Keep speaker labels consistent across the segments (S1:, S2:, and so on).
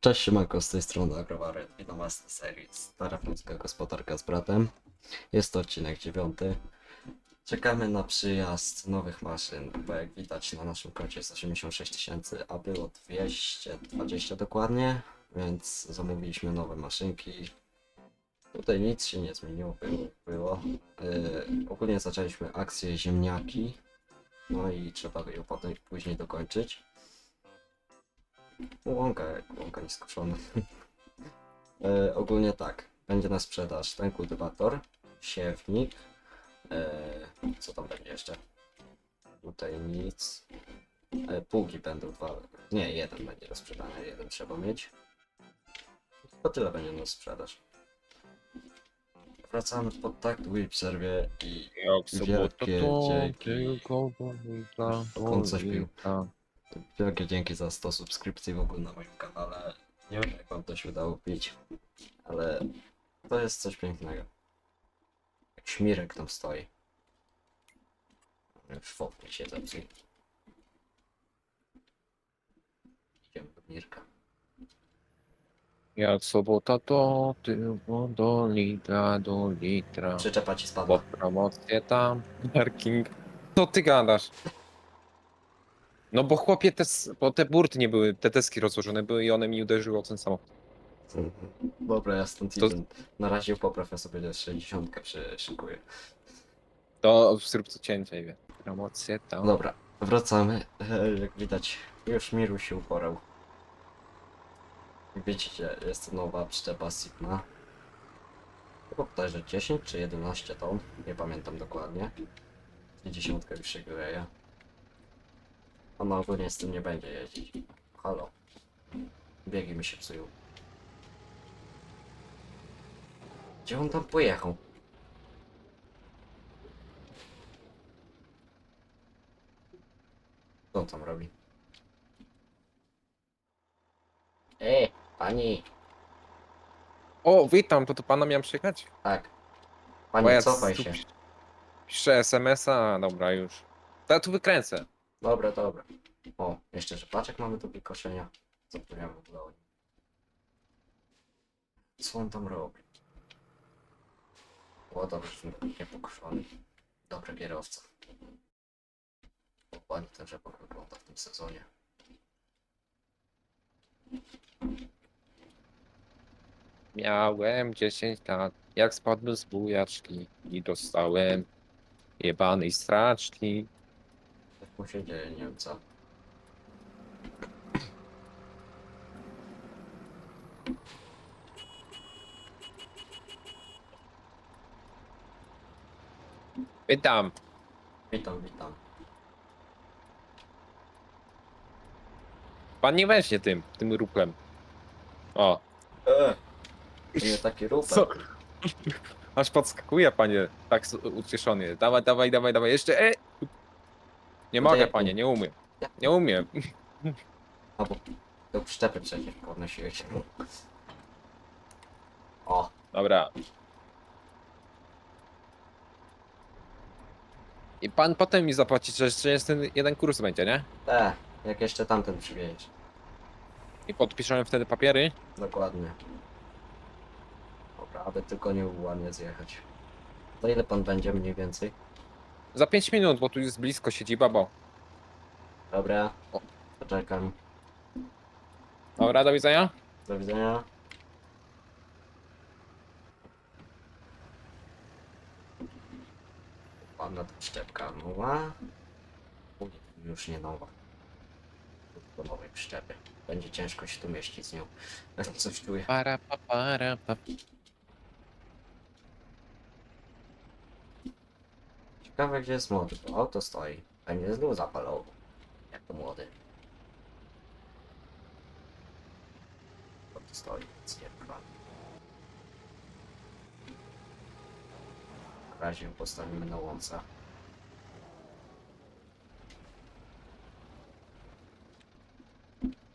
S1: Cześć, siemanko, z tej strony Agrowary. Witam was na serii Stara Polska Gospodarka z bratem. Jest to odcinek dziewiąty. Czekamy na przyjazd nowych maszyn, bo jak widać na naszym koncie jest 86 tysięcy, a było 220 dokładnie, więc zamówiliśmy nowe maszynki. Tutaj nic się nie zmieniło, było. było. Yy, ogólnie zaczęliśmy akcję ziemniaki, no i trzeba ją potem później dokończyć. Łąka, jak łąka nieskoszona. e, ogólnie tak, będzie na sprzedaż ten kultywator, siewnik, e, co tam będzie jeszcze? Tutaj nic. E, pługi będą dwa, nie, jeden będzie sprzedania, jeden trzeba mieć. To tyle będzie na sprzedaż. Wracamy pod takt Whip serwie i
S2: Jak sobota
S1: Wielkie
S2: to
S1: dzięki.
S2: tylko wojna,
S1: On coś pił.
S2: wojna.
S1: Wielkie dzięki za 100 subskrypcji w ogóle na moim kanale. Nie wiem jak wam to się udało pić, ale to jest coś pięknego. Jak śmirek tam stoi. Już fotki się zepsuł. Idziemy do Mirka.
S2: Jak sobota to tylko do litra, do litra.
S1: Przyczepa ci spadła.
S2: Pod promocję tam. Parking. Co ty gadasz? No bo chłopie, te, s- bo te burty nie były, te deski rozłożone były i one mi uderzyły o ten samochód.
S1: Dobra, ja stąd
S2: To-
S1: idę. Na razie poprawę sobie 60 przyszykuję.
S2: To zrób co cięcie, wie. Promocję tam.
S1: Dobra, wracamy. E, Jak widać, już Miru się uporał. Widzicie, jest to nowa przyczepa Sigma. Chyba bodajże 10 czy 11 ton, nie pamiętam dokładnie. I dziesiątka już się greje. Ona ogólnie z tym nie będzie jeździć. Halo. Biegi mi się psują. Gdzie on tam pojechał? Co on tam robi? Ej, pani!
S2: O, witam, to do pana miałem przyjechać?
S1: Tak.
S2: Bo
S1: Pani,
S2: ja
S1: cofaj
S2: tu
S1: się.
S2: pi- Piszę SMS-a, dobra już. To ja tu wykręcę.
S1: Dobra, dobra. O, jeszcze rzepaczek mamy do koszenia. Zapomniałem w ogóle o. Co on tam robi? O, dobrze, że nie pokoszony. Dobry kierowca. Dokładnie ten rzepak wygląda w tym sezonie.
S2: Miałem 10 lat, jak spadłem z bujaczki i dostałem jebanej straczki.
S1: Mu się dzieje, nie wiem co.
S2: Pytam,
S1: Witam, witam.
S2: pan nie weźmie tym, tym ruplem. O,
S1: Eee! Taki rupek.
S2: Co? aż podskakuje panie, tak s- ucieszony. Dawaj, dawaj, dawaj, dawaj, jeszcze, e! Nie mogę panie, nie umiem. Nie umiem.
S1: Albo do przyczepy przecież podnosiłeś. O,
S2: Dobra. I pan potem mi zapłaci, że jeszcze jest ten jeden kurs będzie, nie?
S1: te, jak jeszcze tamten przywieźć.
S2: I podpiszemy wtedy papiery.
S1: Dokładnie. Dobra, aby tylko nie ładnie zjechać. To ile pan będzie mniej więcej?
S2: Za 5 minut, bo tu jest blisko, siedzi babo.
S1: Dobra. Poczekam.
S2: Dobra, do widzenia.
S1: Do widzenia. Ładna przyczepka nowa. Już nie nowa. Do nowej przyczepy. Będzie ciężko się tu mieścić z nią. Coś czuję.
S2: Para, pa, para, pa.
S1: Ciekawe gdzie jest młody, bo auto stoi. Będzie znów zapalował. Jak to młody. Auto stoi, nic nie. W razie postawimy na łące.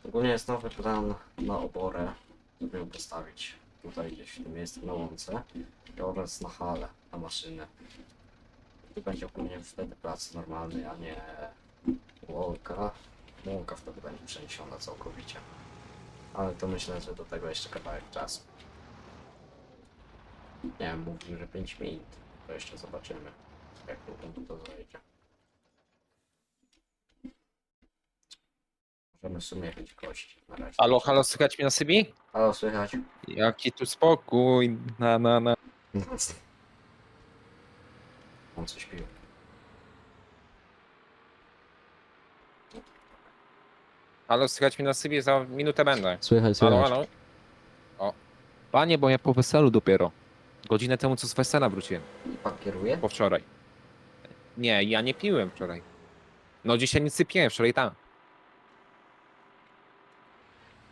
S1: Ogólnie jest nowy plan na oborę, żeby ją postawić tutaj gdzieś w tym miejscu na łące oraz na halę, na maszynę. Tu będzie ogólnie wtedy plac normalny, a nie łąka. Łąka wtedy będzie przeniesiona całkowicie. Ale to myślę, że do tego jeszcze kawałek czasu. Nie wiem, mówił, że 5 minut. To jeszcze zobaczymy, jak długo to zajdzie. Możemy w sumie jakieś kości na razie.
S2: Halo, halo, słychać mnie na Sybii?
S1: Halo, słychać?
S2: Jaki tu spokój, na, na, na.
S1: On coś pił.
S2: Halo, słychać mnie na Sybii, za minutę będę.
S1: Słychać,
S2: Halo, halo. O. Panie, bo ja po weselu dopiero. Godzinę temu co z wesela wróciłem,
S1: Pan kieruje?
S2: po wczoraj. Nie, ja nie piłem wczoraj. No dzisiaj nic nie piłem, wczoraj tam.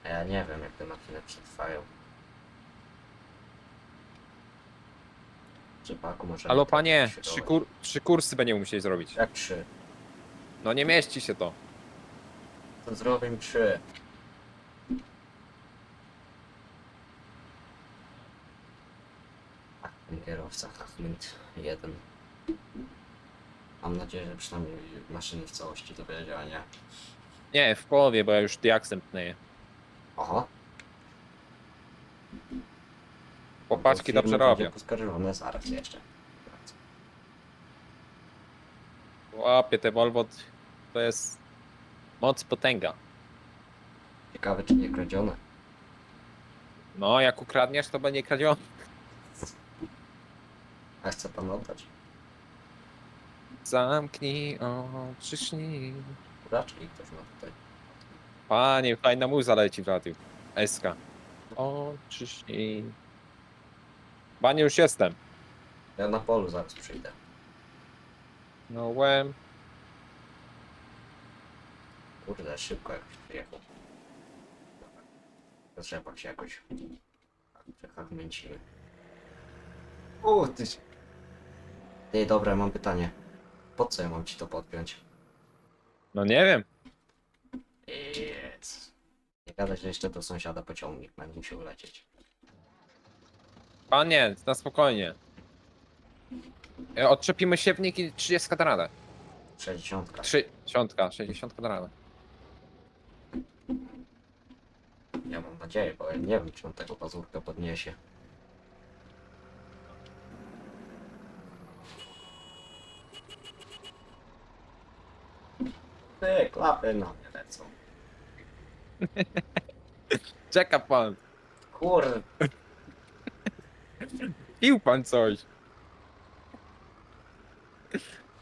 S1: A Ja nie wiem, jak te makiny przetrwają. Czy paku może...
S2: Halo
S1: nie
S2: panie, trzy, kur trzy kursy będziemy musieli zrobić.
S1: Jak trzy?
S2: No nie mieści się to.
S1: To zrobimy trzy. Ach, ten kierowca Ahmed jeden. Mam nadzieję, że przynajmniej maszyny w całości to wiedziała, nie?
S2: Nie, w połowie, bo ja już diaksem pnęję.
S1: Oho.
S2: Chłopaczki dobrze robią.
S1: Poskarżone zaraz jeszcze.
S2: Łapie te Volvo, to jest moc potęga.
S1: Ciekawe, czy nie kradzione.
S2: No, jak ukradniesz, to będzie kradzione.
S1: A chce pan oddać?
S2: Zamknij oczy, śni.
S1: Kuraczki ktoś ma tutaj.
S2: Panie, fajna muza leci w radiu. SK. Oczy śni. Panie, już jestem.
S1: Ja na polu zaraz przyjdę.
S2: No łem.
S1: Kurde, szybko jakoś przyjechał. Rzepak się jakoś... Czekach męcimy. O, ty... Ty, dobra, mam pytanie. Po co ja mam ci to podpiąć?
S2: No nie wiem.
S1: Jeez. Nie gadać, że jeszcze do sąsiada pociągnik będzie musiał lecieć.
S2: Panie, na spokojnie. E, Odczepimy siewnik i 30 na radę.
S1: 60.
S2: 60, 60 na radę.
S1: Ja mam nadzieję, bo ja nie wiem, czy on tego pazurka podniesie. Ty, klapy na mnie lecą.
S2: Czeka pan.
S1: Kurde,
S2: Pił pan coś.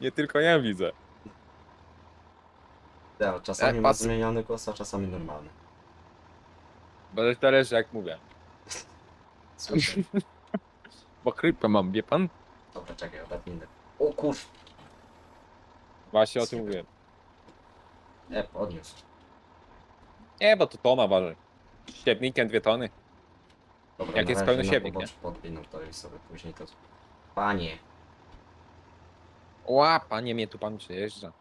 S2: Nie tylko ja widzę.
S1: ja, czasami
S2: E,
S1: ma zmieniony głos, a czasami normalny.
S2: Bo zależy jak mówię.
S1: Słyszę.
S2: Bo chrypę mam, wie pan?
S1: Dobra, czekaj, odetnij. O kurz,
S2: Właśnie o tym mówię.
S1: e, podniósł.
S2: Nie, bo to tona waży. Siewnikiem dwie tony.
S1: Dobra,
S2: Jak
S1: na
S2: jest
S1: razie
S2: pełny
S1: na
S2: siewnik,
S1: poboczu podwinął to i sobie później to... Panie,
S2: Ła, panie mnie tu pan przejeżdża.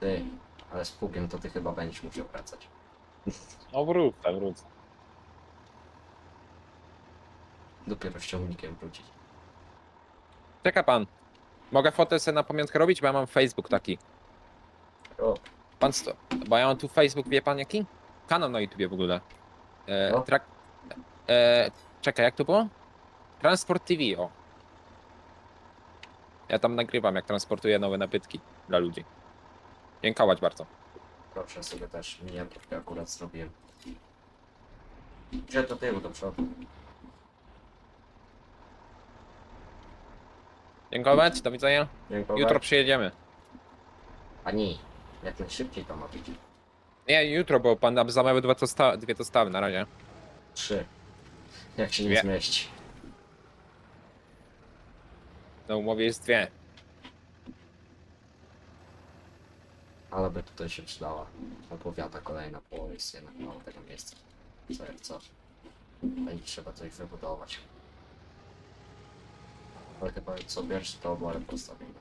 S1: ty, ale z pługiem to ty chyba będziesz musiał wracać.
S2: No wrócę, wrócę.
S1: Dopiero z ciągnikiem wrócić.
S2: Czeka pan. Mogę fotę sobie na pamiątkę robić, bo ja mam Facebook taki.
S1: O,
S2: Pan sto. Bo ja mam tu Facebook, wie pan jaki? Kanał na YouTubie w ogóle. E,
S1: No.
S2: trak... e, czekaj, jak to było? Transport TV, o. Ja tam nagrywam, jak transportuję nowe nabytki dla ludzi. Dziękować bardzo.
S1: proszę sobie też miniaturkę akurat zrobiłem. Gdzie do tyłu, do przodu.
S2: Dziękować, do widzenia.
S1: Dziękuję.
S2: Jutro przyjedziemy.
S1: Pani, jak najszybciej to ma być.
S2: Nie, jutro, bo pan nam zamawiał dwie, tosta dwie dostawy na razie.
S1: Trzy. Jak się nie
S2: Dwie.
S1: zmieści.
S2: Na umowie jest dwie.
S1: Ale by tutaj się przydała. Opowiada kolejna połowa jest jednak mało tego miejsca. Co jak co. Będzie trzeba coś wybudować. Ale chyba co pierwszy to oborę postawimy.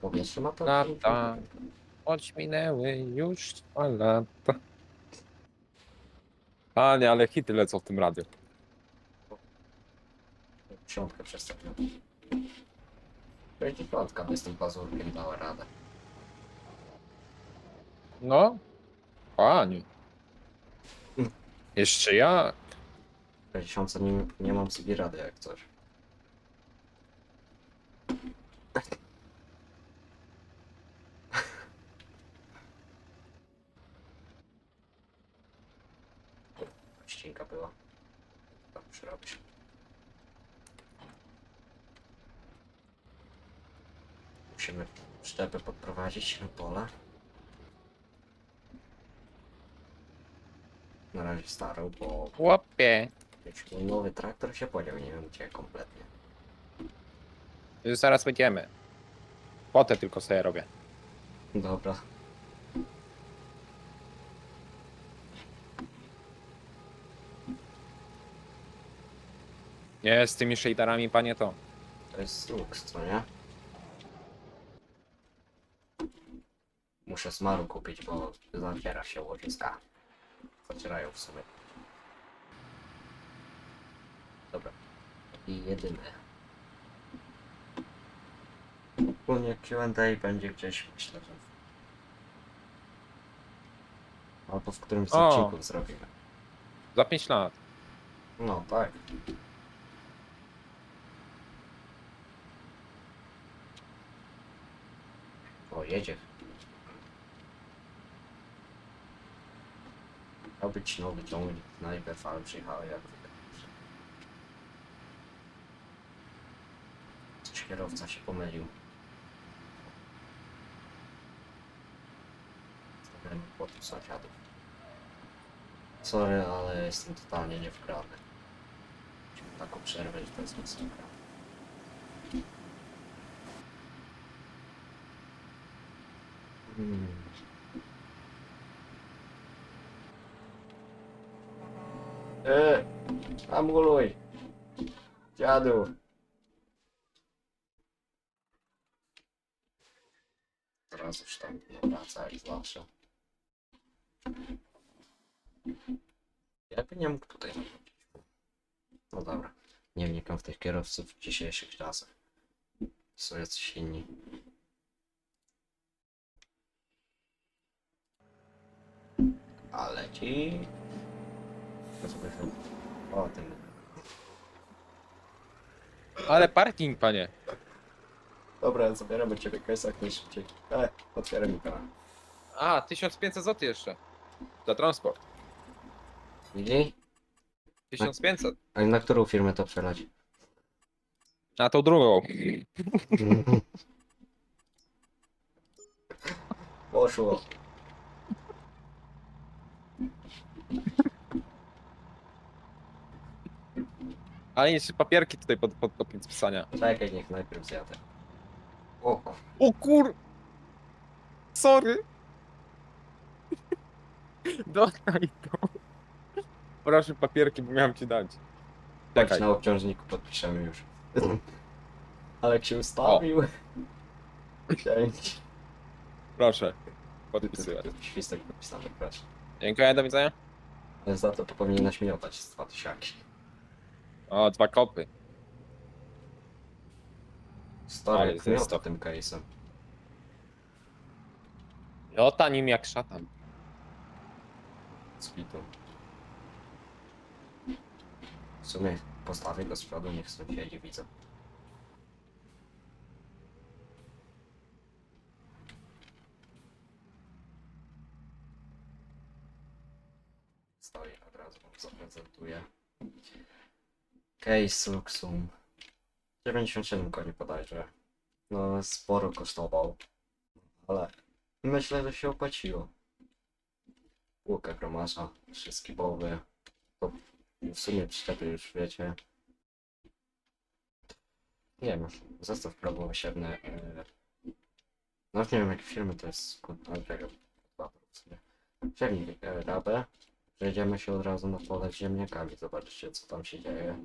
S1: Powietrze ma to?
S2: Ta, ta. Choć minęły już dwa lata. Panie, ale hity lecą w tym radiu.
S1: Piątkę przestawiam. By z tym pazurkiem dała radę.
S2: No, panie.
S1: Mm.
S2: Jeszcze ja?
S1: 60 nie, nie mam sobie rady jak coś. Ścinka była. Tak już robisz. Musimy szczepę podprowadzić na pole. Na razie starą, bo
S2: Chłopie.
S1: Jakiś mój nowy traktor się podział, nie wiem gdzie kompletnie.
S2: Już zaraz będziemy. Potę tylko sobie robię.
S1: Dobra.
S2: Nie, z tymi shaderami, panie, to.
S1: To jest luks, co nie? Muszę smaru kupić, bo zaciera się łożyska. Zacierają w sumie. Dobra. I jedyny. Ogólnie Q&A będzie gdzieś, myślę, że... Albo w którymś z
S2: O.
S1: odcinków zrobimy.
S2: Za 5 lat.
S1: No tak. O, jedzie. Miał być nowy ciągnik na IPV, ale przyjechał jak. Coś kierowca się pomylił. Stawiamy płotu sąsiadów. Sorry, ale jestem totalnie niewgrany. Musimy taką przerwę, że to jest masakra. Hmm. E, amuluj! Dziadu! Teraz już tam wraca jak zawsze. Jakby nie mógł tutaj. No dobra. Nie wnikam w tych kierowców dzisiejszych czasach. Są jacyś inni. Ale ci... Chyba- O tym.
S2: Ale parking, panie.
S1: Dobra, zabieramy ciebie kajsa jak najszybciej. E, otwieraj mi kanał.
S2: A, 1500 zł jeszcze. Za transport.
S1: Widzi?
S2: 1500.
S1: A na którą firmę to przelać?
S2: Na tą drugą.
S1: Poszło.
S2: Ale jeszcze papierki tutaj pod, pod, pod podpisania.
S1: Czekaj, niech najpierw zjadę. O, ku-
S2: O kur... Sorry. Dodaj to. Proszę papierki, bo miałem ci dać.
S1: chodź
S2: Czekaj.
S1: na obciążniku podpiszemy już. Ale jak się ustawił. Dzięki.
S2: Proszę. Podpisuję.
S1: Świstek podpisany, proszę.
S2: Dziękuję, do widzenia.
S1: Za to to powinieneś mi oddać z dwa tysiaki.
S2: O, dwa kopy.
S1: Stary,
S2: Ale
S1: jak miota
S2: zestaw.
S1: tym case'em.
S2: Lota nim jak szatan.
S1: Z pitu. W sumie postawię go z przodu, niech sąsiedzi widzą. Stoi, od razu zaprezentuję. Case Luxum. 97 koni bodajże. No, sporo kosztował. Ale myślę, że się opłaciło. Łuka gromasza, wszystkie bowy. To w sumie przyczepy już wiecie. Nie wiem, zestaw probowosiewny. Yy... No już nie wiem jakie firmy to jest. Ale sumie. Siewnik yy, rabę. Przejdziemy się od razu na pole z ziemniakami. Zobaczcie co tam się dzieje.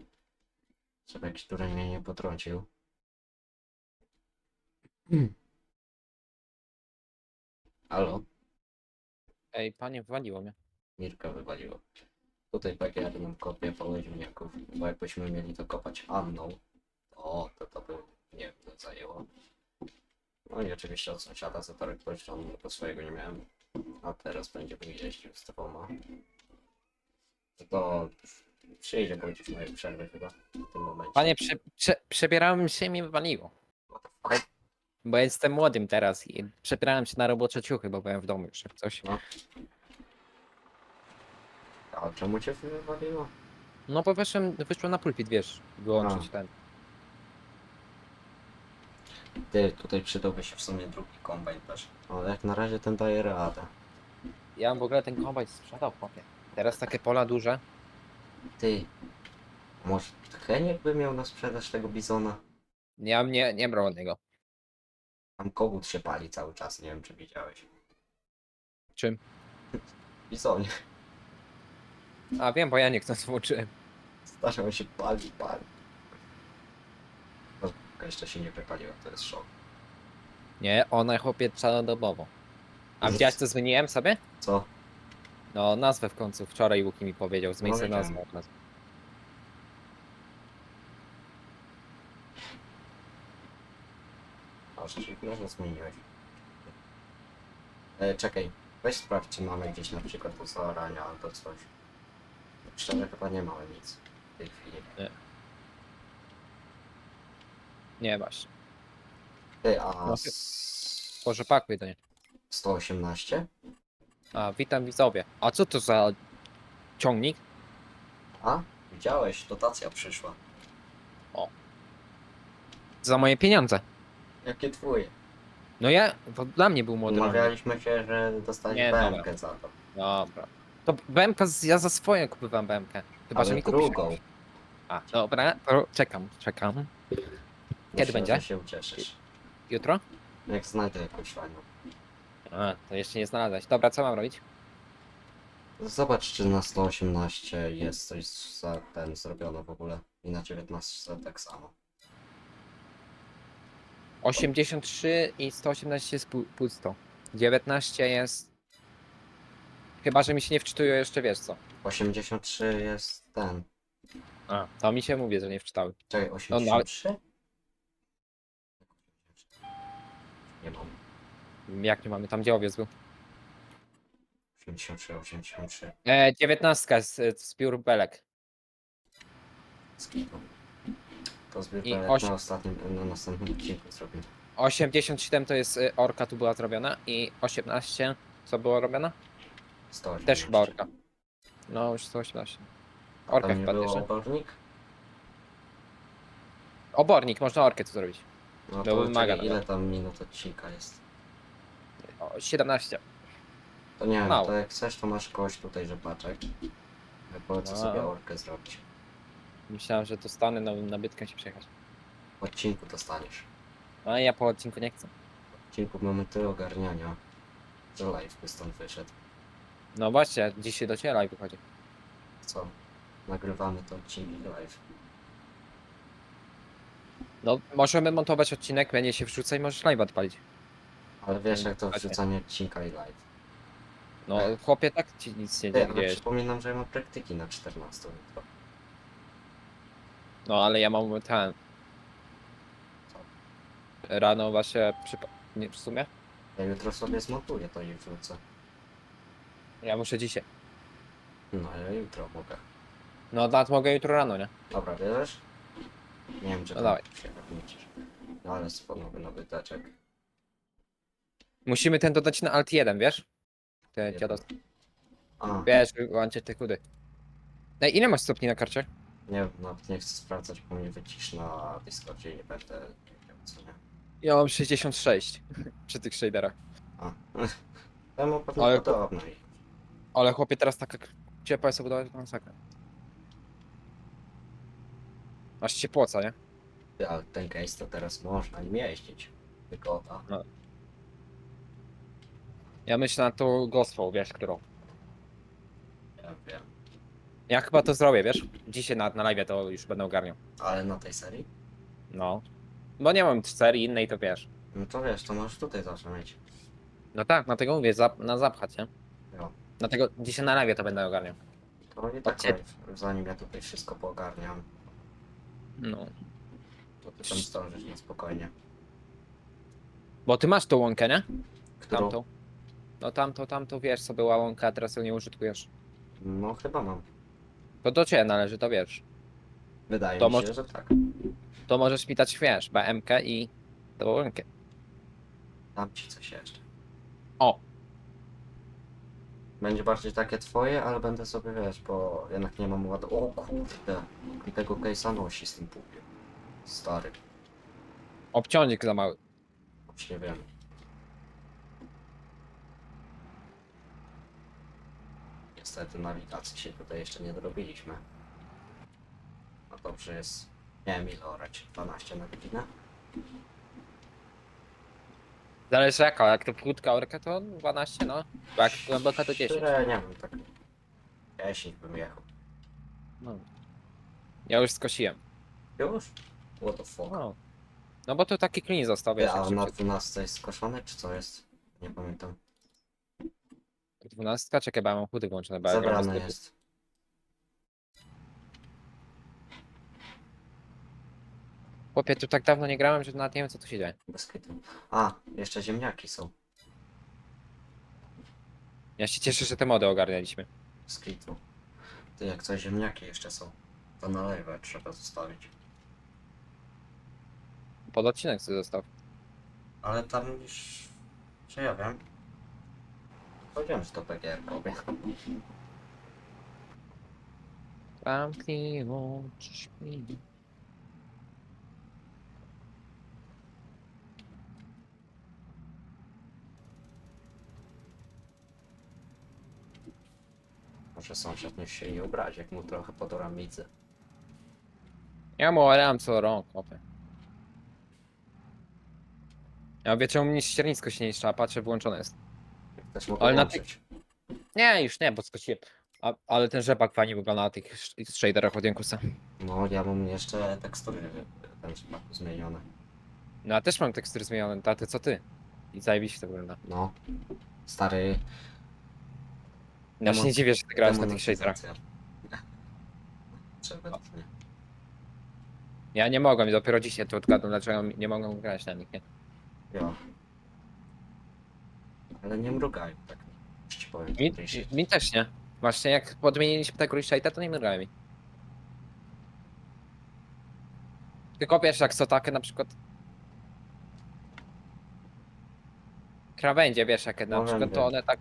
S1: Jakiś dureń mnie nie potrącił. Halo?
S2: Ej, panie, wywaliło mnie.
S1: Mirka wywaliło. Tutaj PGR nam kopie po ziemniaków, bo jakbyśmy mieli to kopać Anną, o, to to by, nie wiem, to zajęło. No i oczywiście od sąsiada zatorek pożyczony, bo swojego nie miałem. A teraz będzie mi jeździł z dwoma. To przyjdzie gdzieś mojej przerwy chyba w tym momencie.
S2: Panie, prze, prze, przebierałem się i mnie wywaliło. Bo jestem młodym teraz i przebierałem się na robocze ciuchy, bo byłem w domu już jak coś.
S1: A czemu cię wywaliło?
S2: No bo wyszłem, wyszłem na pulpit, wiesz, wyłączyć
S1: A.
S2: ten.
S1: Ty, tutaj przydałby się w sumie drugi kombajn też. Ale jak na razie ten daje radę.
S2: Ja bym w ogóle ten kombajn sprzedał, chłopie. Teraz takie pola duże.
S1: Ty, może Heniek by miał na sprzedaż tego bizona?
S2: Ja nie, nie brał od niego.
S1: Tam kogut się pali cały czas, nie wiem czy widziałeś.
S2: Czym?
S1: Bizonie.
S2: A wiem, bo ja nie chcę włączyłem.
S1: Zdarza się pali, pali. No, jeszcze się nie wypaliła, to jest szok.
S2: Nie, ona chłopie całodobowo. A widziałeś co zmieniłem sobie?
S1: Co?
S2: No nazwę w końcu. Wczoraj Łuki mi powiedział, zmień sobie
S1: wiedziałem.
S2: nazwę.
S1: Aż ci może zmieniłeś. E, czekaj, weź sprawdź czy mamy gdzieś na przykład do zaorania albo coś. Szczerze chyba nie mamy nic w tej chwili.
S2: Nie masz.
S1: Ty, a
S2: No,
S1: s-
S2: do niej.
S1: 118?
S2: A, witam widzowie. A co to za ciągnik?
S1: A? Widziałeś, dotacja przyszła.
S2: Za moje pieniądze.
S1: Jakie twoje?
S2: No ja, to dla mnie był młody.
S1: Umawialiśmy się, że dostaniesz
S2: Nie,
S1: BMK
S2: dobra.
S1: za to.
S2: Dobra. To BMK, z- ja za swoje kupywam BMK. Chyba, że
S1: Ale
S2: mi kupisz.
S1: drugą.
S2: A, dobra, to czekam, czekam.
S1: Myślę,
S2: będzie?
S1: Że się ucieszysz.
S2: Jutro?
S1: Jak znajdę jakąś fajną.
S2: A, to jeszcze nie znalazłeś. Dobra, co mam robić?
S1: Zobacz, czy na 118 jest coś za ten zrobione w ogóle. I na 19 tak samo.
S2: 83 i 118 jest pu- pusto. 19 jest... Chyba, że mi się nie wczytuje jeszcze, wiesz co.
S1: 83 jest ten.
S2: A, to mi się mówi, że nie wczytały.
S1: Czekaj,
S2: no,
S1: 83? Nie mam.
S2: Jak nie mamy, tam gdzie owiec był.
S1: 83, 83.
S2: E, 19 jest e, zbiór belek.
S1: Skipu. To
S2: I
S1: pelet
S2: oś-
S1: na ostatnim, na następnym odcinku zrobię.
S2: 87 to jest e, orka tu była zrobiona i 18 co było robione?
S1: 118.
S2: Też chyba orka. No już 118.
S1: A
S2: Orka
S1: tam nie
S2: chyba
S1: było
S2: bierze.
S1: obornik?
S2: Obornik, można orkę tu zrobić.
S1: No
S2: To
S1: to
S2: wymaga
S1: czekaj, ile tam minut odcinka jest?
S2: O, 17.
S1: To nie wiem,
S2: Mało.
S1: to jak chcesz, to masz kogoś tutaj, że paczek. Ja polecę
S2: A.
S1: sobie orkę zrobić.
S2: Myślałem, że to stanę na nabytkę się przejechać.
S1: W odcinku dostaniesz.
S2: A ja po odcinku nie chcę.
S1: W odcinku mamy tyle ogarniania, że live by stąd wyszedł.
S2: No właśnie, dzisiaj do ciebie live wychodzi.
S1: Co? Nagrywamy to odcinki live.
S2: No, możemy montować odcinek, będzie się wrzuca i możesz live odpalić.
S1: Ale wiesz jak to
S2: Dokładnie.
S1: wrzucanie odcinka i live.
S2: No, chłopie, tak ci nic nie
S1: Ty,
S2: dzieje.
S1: no przypominam, że ja mam praktyki na 14 jutro.
S2: No, ale ja mam ten... Rano właśnie, przypa- nie, w sumie?
S1: Ja jutro sobie zmontuję to i wrzucę.
S2: Ja muszę dzisiaj.
S1: No ja jutro mogę.
S2: No, nawet mogę jutro rano, nie?
S1: Dobra, bierzesz? Nie wiem, czy
S2: No
S1: tam
S2: dawaj.
S1: się wrócisz. No ale spokojny nowy teczek.
S2: Musimy ten dodać na Alt 1, wiesz? Te
S1: Jeden.
S2: dziadostwo.
S1: A,
S2: Wiesz, wyłączyć te kudy. Ej, ile masz stopni na karcie?
S1: nie nawet nie chcę sprawdzać, bo mnie wycisz na Discordzie i nie będę wiedział co nie.
S2: Ja mam 66 przy tych shaderach.
S1: A. Mam pewnie
S2: Ale-
S1: podobno i
S2: Ale chłopie, teraz taka ciepła jest budowa, to masakra. Aż się płoca, nie?
S1: Ale ten case to teraz można nim jeździć. Wygoda.
S2: Ja myślę na tą gospel, wiesz, którą.
S1: Ja wiem.
S2: Ja chyba to zrobię, wiesz? Dzisiaj na, na live to już będę ogarniał.
S1: Ale na tej serii?
S2: No. Bo nie mam serii innej, to wiesz.
S1: No to wiesz, to możesz tutaj zawsze mieć.
S2: No tak, dlatego mówię, zap, na zapchać, nie?
S1: Jo.
S2: Dlatego dzisiaj na live to będę ogarniał.
S1: To nie tak
S2: Chodźcie.
S1: live, zanim ja tutaj wszystko poogarniam,
S2: No.
S1: to ty tam zdążysz na spokojnie.
S2: Bo ty masz tą łąkę, nie?
S1: Którą?
S2: Tamtą. No tamto, tamto wiesz, co była łąka, a teraz ją nie użytkujesz.
S1: No chyba mam.
S2: To do ciebie należy, to wiesz.
S1: Wydaje
S2: To
S1: mi się,
S2: może-
S1: że tak.
S2: To możesz mi dać, wiesz, BMK i tą łąkę.
S1: Dam ci coś jeszcze.
S2: O.
S1: Będzie bardziej takie twoje, ale będę sobie, wiesz, bo jednak nie mam ładu. O kurde. I tego case'a nosi z tym pupiem. Stary.
S2: Obciążnik za mały.
S1: Już nie wiem. Niestety nawigacji się tutaj jeszcze nie dorobiliśmy. No dobrze jest. Nie wiem ile orać. 12 na godzinę?
S2: Zależy jaka, jak to krótka orka to 12, no. Bo jak głęboka to 10.
S1: Tyle, nie wiem, tak 10 bym jechał.
S2: No. Ja już skosiłem.
S1: Już? What the fuck?
S2: No. No bo to taki clean został, wiesz,
S1: a
S2: jak
S1: na
S2: szybciej.
S1: 12 jest skoszone, czy co jest? Nie pamiętam.
S2: 12, czekaj, bo ja mam chudy włączone, bo ja gram
S1: jest.
S2: Chłopie, tu tak dawno nie grałem, że nawet nie wiem co tu się dzieje.
S1: Bez kitu. A, jeszcze ziemniaki są.
S2: Ja się cieszę, że te mody ogarnialiśmy.
S1: Bez kitu. Ty jak coś ziemniaki jeszcze są. To na live trzeba zostawić.
S2: Pod odcinek sobie został.
S1: Ale tam już... Czy ja wiem? Powiedziałem, że to PGR robię.
S2: Zamknij oczy, śpi.
S1: Może sąsiad nie się nie obrazi, jak mu trochę podoram widzę.
S2: Ja mu orałem co rok, chłopie. Ja wie czemu mnie ściernisko się nie niszczy, a patrzę, włączone jest.
S1: Też mogę
S2: Ale na
S1: włączyć.
S2: Nie, już nie, bo skosiłem. A, ale ten rzepak fajnie wygląda na tych sh- shaderach od Jankusa.
S1: No, ja mam jeszcze tekstury ten zmienione.
S2: No ja też mam tekstury zmienione, taty co ty? I zajebiście to wygląda.
S1: No. Stary...
S2: Ja się nie dziwię, że ty grałeś na tych shaderach.
S1: demonetyzacja. Nie.
S2: Ja nie mogłem, dopiero dzisiaj to odgadłem, dlaczego nie mogłem grać na nich, nie?
S1: Jo. Ale nie mrugaj, tak. Ci powiem.
S2: Mi, mi też nie. Właśnie jak podmieniliśmy tego reshade'a, to nie mrugałem mi. Tylko wiesz, jak są takie na przykład... Krawędzie, wiesz, jakie na
S1: No
S2: przykład, to
S1: wiem.
S2: one tak...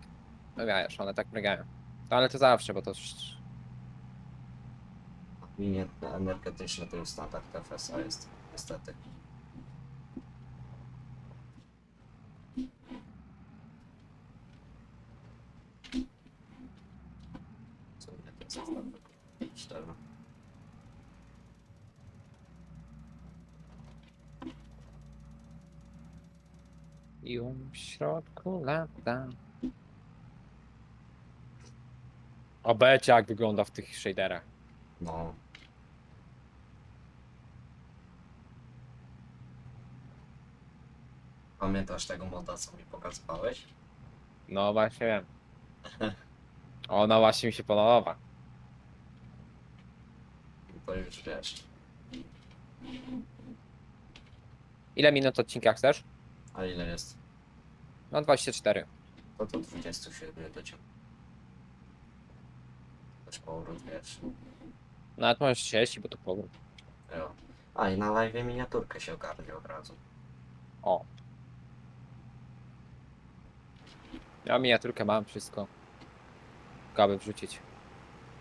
S2: No wiesz, one tak mrygają. No, ale to zawsze, bo to... już-
S1: Linie energetyczne to już standard FSA jest, niestety. Co mnie ten zestaw Cztery.
S2: I um w środku lata. Obecie jak wygląda w tych shaderach.
S1: No. Pamiętasz tego moda, co mi pokazywałeś?
S2: No właśnie wiem. Ona właśnie mi się podoba.
S1: To już wiesz.
S2: Ile minut odcinka chcesz?
S1: A ile jest?
S2: No 24.
S1: To do 27 do ciebie. Też powrót, wiesz.
S2: Nawet możesz 30, bo to powrót.
S1: Jo. A i na live miniaturkę się ogarnie od razu.
S2: O. Ja miniaturkę mam, wszystko. Gaby wrzucić.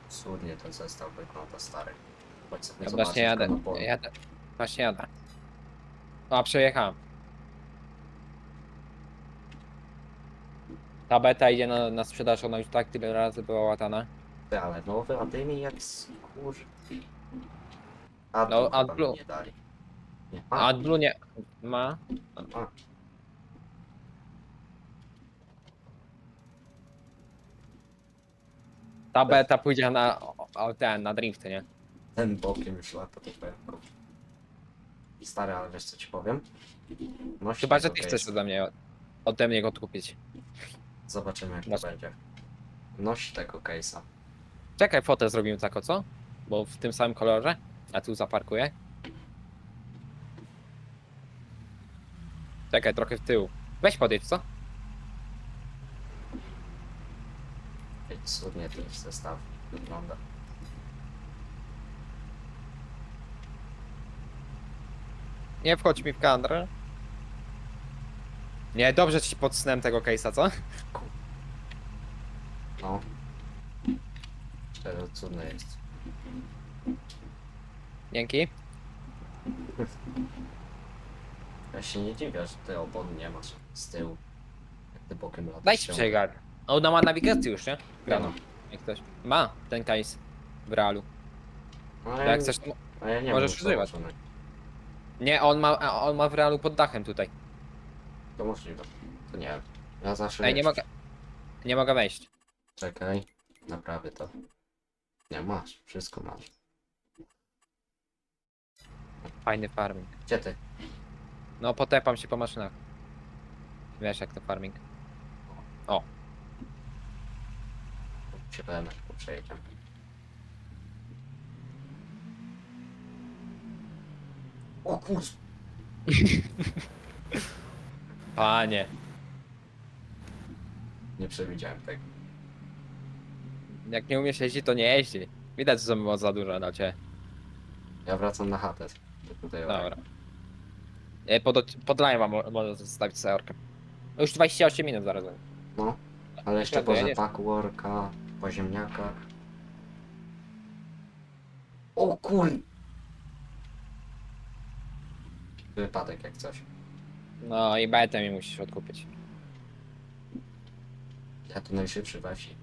S1: Cudnie ten zestaw wygląda stary. Sobie
S2: Ja
S1: zobaczyć
S2: właśnie jadę.
S1: go na polu.
S2: jadę. Właśnie jadę. A, przejechałem. Ta beta idzie na, na sprzedaż, ona już tak tyle razy była łatana.
S1: Ale nowy, a dymi jak skór. A
S2: No,
S1: no,
S2: a
S1: chyba mi
S2: Blue-
S1: nie dali. Nie.
S2: A Blue nie ma.
S1: a,
S2: Ta beta pójdzie na, o, o, ten, na drifty, nie?
S1: Ten bokiem już lata to powiem. Stary, ale wiesz co ci powiem? No
S2: Chyba, że ty chcesz ode mnie, ode mnie go kupić.
S1: Zobaczymy jak to będzie. Nosi tego case'a.
S2: Czekaj, fotę zrobimy tako, co? Bo w tym samym kolorze. A tu zaparkuję. Czekaj, trochę w tył. Weź podjedź, co?
S1: Cudnie ten zestaw wygląda.
S2: Nie wchodź mi w kadrę. Nie, dobrze ci pod snem tego case'a, co?
S1: No. Szczerze, cudne jest.
S2: Dzięki.
S1: Ja się nie dziwię, że ty opon nie masz z tyłu. Jak ty bokiem latasz.
S2: Daj ci
S1: ciągle.
S2: przegar. Ona ma nawigację już, nie? Grano.
S1: No.
S2: Jak ktoś. Ma ten case w realu.
S1: No,
S2: To
S1: ja,
S2: jak chcesz, to...
S1: a ja nie
S2: możesz używać.
S1: założonej.
S2: Nie, on ma, a on ma w realu pod dachem tutaj.
S1: To możliwe. To nie wiem. Ja zawsze
S2: Ej, nie mogę. Nie mogę wejść.
S1: Czekaj, naprawię to. Nie, masz, wszystko masz.
S2: Fajny farming.
S1: Gdzie ty?
S2: No, potepam się po maszynach. Wiesz jak to farming.
S1: Się BMX przejedziemy. O kurz!
S2: Panie.
S1: Nie przewidziałem tego.
S2: Jak nie umiesz jeździć, to nie jeździ. Widać, że było za dużo na ciebie.
S1: Ja wracam na chatę. Tutaj
S2: Dobra. E, Pod, pod live'a mo- może zostawić sobie orkę. Już 28 minut zaraz. będzie.
S1: No, ale jeszcze po
S2: ja nie-
S1: rzepaku po ziemniakach. O kur... Wypadek jak coś.
S2: No i betę mi musisz odkupić.
S1: Ja tu najszybszy we wsi.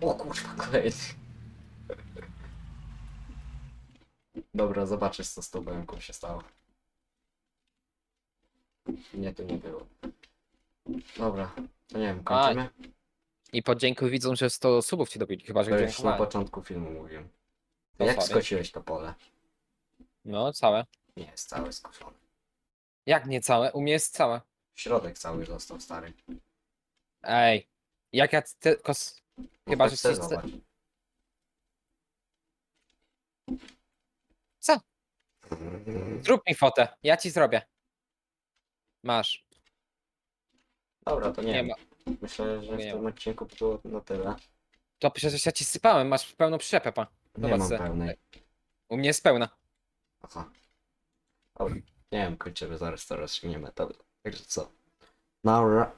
S1: O kurwa, kolejny. Dobra, zobaczysz co z tą BMK się stało. Nie, tu nie było. Dobra, to nie wiem, kończymy?
S2: I podziękuj widzom, że 100 subów ci dobili, chyba że
S1: To już na początku filmu mówiłem.
S2: To
S1: Jak
S2: sorry.
S1: skociłeś to pole?
S2: No, całe.
S1: Nie jest całe skoszone.
S2: Jak nie całe? U mnie jest całe.
S1: Środek cały został stary.
S2: Ej. Jak ja te, kos... Chyba,
S1: chodź
S2: że coś-
S1: zobacz.
S2: Co? Zrób mi fotę, ja ci zrobię. Masz.
S1: Dobra, to nie,
S2: Nie
S1: wiem.
S2: ma.
S1: Myślę, że
S2: Nie
S1: w tym
S2: ma.
S1: odcinku było na tyle.
S2: To przecież ja ci sypałem, masz pełną przyczepę, pa.
S1: Nie
S2: Zobacz
S1: mam
S2: se.
S1: pełnej.
S2: U mnie jest pełna.
S1: Aha. Dobra. Nie wiem, kończymy zaraz to rozstrzygniemy to. Także co? Naura.